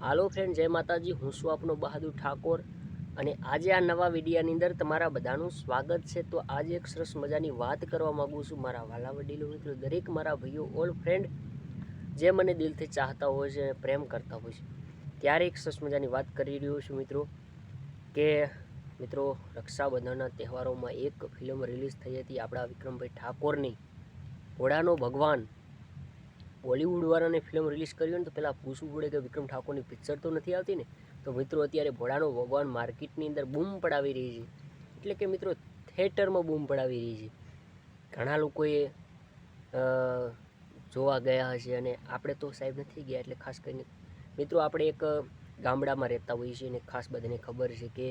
હાલો friend જય માતાજી. હું છું આપનો બહાદુર ઠાકોર અને આજે આ નવા વિડીયાની અંદર તમારા બધાનું સ્વાગત છે. તો આજે એક સરસ મજાની વાત કરવા માગું છું મારા વાલા વડીલો મિત્રો, દરેક મારા ભાઈઓ ઓલ ફ્રેન્ડ જે મને દિલથી ચાહતા હોય છે પ્રેમ કરતા હોય છે. ત્યારે એક સરસ મજાની વાત કરી રહ્યો છું મિત્રો કે, મિત્રો, રક્ષાબંધનના તહેવારોમાં એક ફિલ્મ રિલીઝ થઈ હતી આપણા વિક્રમભાઈ ઠાકોરની ઘોડાનો ભગવાન. બોલિવૂડવાળાને ફિલ્મ રિલીઝ કરી હોય ને તો પહેલાં પૂછવું પડે કે વિક્રમ ઠાકોરની પિક્ચર તો નથી આવતી ને? તો મિત્રો અત્યારે ભોળાનો ભગવાન માર્કેટની અંદર બૂમ પડાવી રહી છે. એટલે કે મિત્રો થિયેટરમાં બૂમ પડાવી રહી છે. ઘણા લોકોએ જોવા ગયા હશે અને આપણે તો સાહેબ નથી ગયા એટલે ખાસ કરીને મિત્રો આપણે એક ગામડામાં રહેતા હોઈએ છીએ અને ખાસ બધાને ખબર છે કે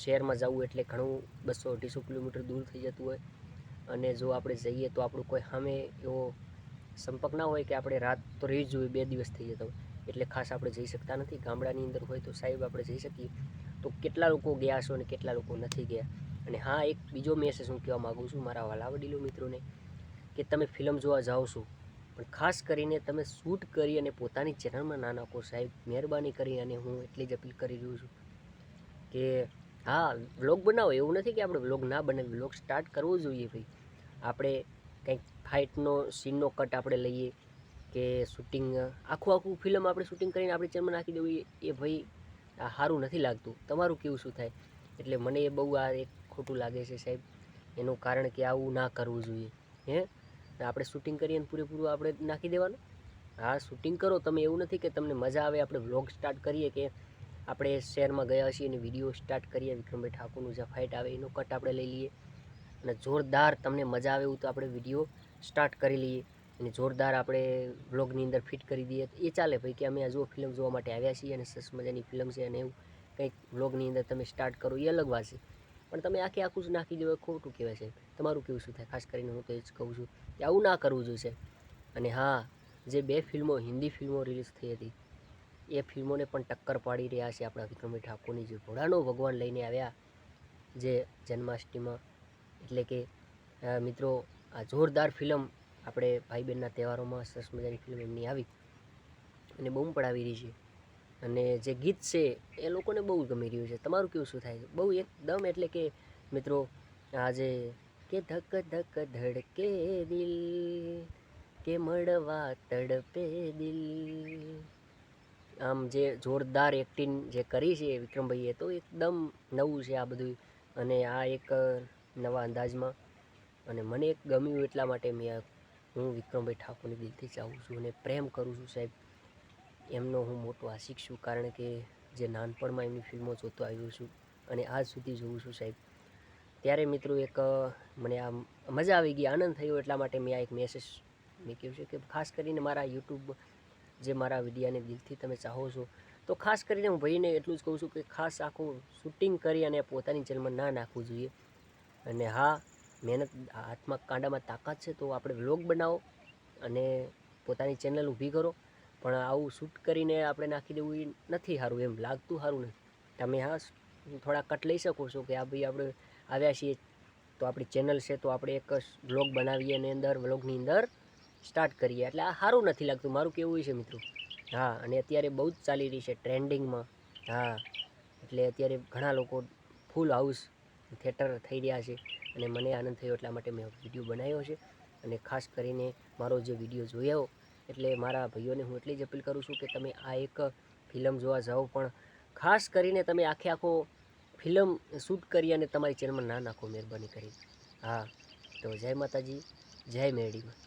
શહેરમાં જવું એટલે ઘણું બસો અઢીસો કિલોમીટર દૂર થઈ જતું હોય. અને જો આપણે જઈએ તો આપણું કોઈ સામે એવો સંપર્ક ના હોય કે આપણે રાત તો રહી જ જોઈએ, બે દિવસ થઈ જતા હોય. એટલે ખાસ આપણે જઈ શકતા નથી. ગામડાની અંદર હોય તો સાહેબ આપણે જઈ શકીએ. તો કેટલા લોકો ગયા છો અને કેટલા લોકો નથી ગયા? અને હા, એક બીજો મેસેજ હું કહેવા માગું છું મારા વાલા વડીલો મિત્રોને, કે તમે ફિલ્મ જોવા જાઓ છો, પણ ખાસ કરીને તમે શૂટ કરી અને પોતાની ચેનલમાં ના નાખો સાહેબ. મહેરબાની કરી અને હું એટલી જ અપીલ કરી રહ્યો છું કે હા વ્લોગ બનાવો. એવું નથી કે આપણે વ્લોગ ના બનાવીએ. વ્લોગ સ્ટાર્ટ કરવો જોઈએ ભાઈ. આપણે કંઈક ફાઇટનો સીનનો કટ આપણે લઈએ કે શૂટિંગ, આખું આખું ફિલ્મ આપણે શૂટિંગ કરીને આપણી ચેનલમાં નાખી દેવું એ- ભાઈ આ સારું નથી લાગતું. તમારું કેવું શું થાય? એટલે મને એ બહુ આ એક ખોટું લાગે છે સાહેબ. એનું કારણ કે આવું ના કરવું જોઈએ. હે? આપણે શૂટિંગ કરીએ પૂરેપૂરું આપણે નાખી દેવાનું. હા, શૂટિંગ કરો. તમે એવું નથી કે તમને મજા આવે, આપણે વ્લોગ સ્ટાર્ટ કરીએ કે આપણે શહેરમાં ગયા છીએ અને વીડિયો સ્ટાર્ટ કરીએ, વિક્રમભાઈ ઠાકોરનું જે ફાઇટ આવે એનો કટ આપણે લઈ લઈએ. અને જોરદાર તમને મજા આવે એવું તો આપણે વીડિયો સ્ટાર્ટ કરી લઈએ અને જોરદાર આપણે વ્લોગની અંદર ફિટ કરી દઈએ. એ ચાલે ભાઈ કે અમે આ જો ફિલ્મ જોવા માટે આવ્યા છીએ અને સરસ મજાની ફિલ્મ છે અને એવું કંઈક વ્લોગની અંદર તમે સ્ટાર્ટ કરો એ અલગ વાત છે. પણ તમે આખે આખું જ નાખી દો ખોટું કહેવાય છે. તમારું કેવું શું થાય? ખાસ કરીને હું તો એ જ કહું છું કે આવું ના કરવું જોઈએ અને હા, જે બે ફિલ્મો, હિન્દી ફિલ્મો રિલીઝ થઈ હતી, એ ફિલ્મોને પણ ટક્કર પાડી રહ્યા છે આપણા વિક્રમભાઈ ઠાકોરની જે ઘોડાનો ભગવાન લઈને આવ્યા જે જન્માષ્ટમીમાં. એટલે કે મિત્રો આ જોરદાર ફિલ્મ આપણે ભાઈ બહેનના તહેવારોમાં સરસ મજાની ફિલ્મ એમની આવી અને બૂમ પડાવી રહી છે. અને જે ગીત છે, એ લોકોને બહુ ગમી રહ્યું છે. તમારું કેવું શું થાય છે? બહુ એકદમ એટલે કે, મિત્રો, આજે કે ધક ધક ધડકે દિલ, કે મળવા તડપે દિલ. આમ જે જોરદાર એક્ટિંગ જે કરી છે વિક્રમભાઈએ, તો એકદમ નવું છે આ બધું અને આ એક નવા અંદાજમાં અને મને એક ગમ્યું એટલા માટે મેં હું વિક્રમભાઈ ઠાકોરની દિલથી ચાહું છું અને પ્રેમ કરું છું સાહેબ. એમનો હું મોટો આશિક છું કારણ કે જે નાનપણમાં એમની ફિલ્મો જોતો આવ્યો છું અને આજ સુધી જોઉં છું સાહેબ. ત્યારે મિત્રો એક મને આ મજા આવી ગઈ, આનંદ થયો એટલા માટે મેં આ એક મેસેજ મેં કહ્યું છે કે ખાસ કરીને મારા યુટ્યુબ જે મારા વિડીયાને દિલથી તમે ચાહો છો, તો ખાસ કરીને હું ભાઈને એટલું જ કહું છું કે ખાસ આખું શૂટિંગ કરી અને પોતાની જેલમાં ના નાખવું જોઈએ. અને હા મહેનત હાથમાં કાંડામાં તાકાત છે, તો આપણે વ્લોગ બનાવો અને પોતાની ચેનલ ઊભી કરો. પણ આવું શૂટ કરીને આપણે નાખી દેવું એ નથી સારું, એમ લાગતું સારું નથી. તમે હા થોડા કટ લઈ શકો છો કે આ ભાઈ આપણે આવ્યા છીએ તો આપણી ચેનલ છે, તો આપણે એક વ્લોગ બનાવીએ અને અંદર વ્લોગની અંદર સ્ટાર્ટ કરીએ. એટલે આ સારું નથી લાગતું, મારું કેવું છે મિત્રો? હા, અને અત્યારે બહુ જ ચાલી રહી છે ટ્રેન્ડિંગમાં. હા, એટલે અત્યારે ઘણા લોકો ફૂલ હાઉસ થિયેટર થઈ રહ્યા છે. અને મને આનંદ થયો એટલા માટે મેં વીડિયો બનાવ્યો છે. અને ખાસ કરીને મારો જે વીડિયો જોયો, એટલે મારા ભાઈઓને હું એટલી જ અપીલ કરું છું કે તમે આ એક ફિલ્મ જોવા જાઓ. પણ ખાસ કરીને તમે આખે આખો ફિલ્મ શૂટ કરી અને તમારી ચેનલમાં ના નાખો, મહેરબાની કરી હા, તો જય માતાજી, જય મેરડીમાં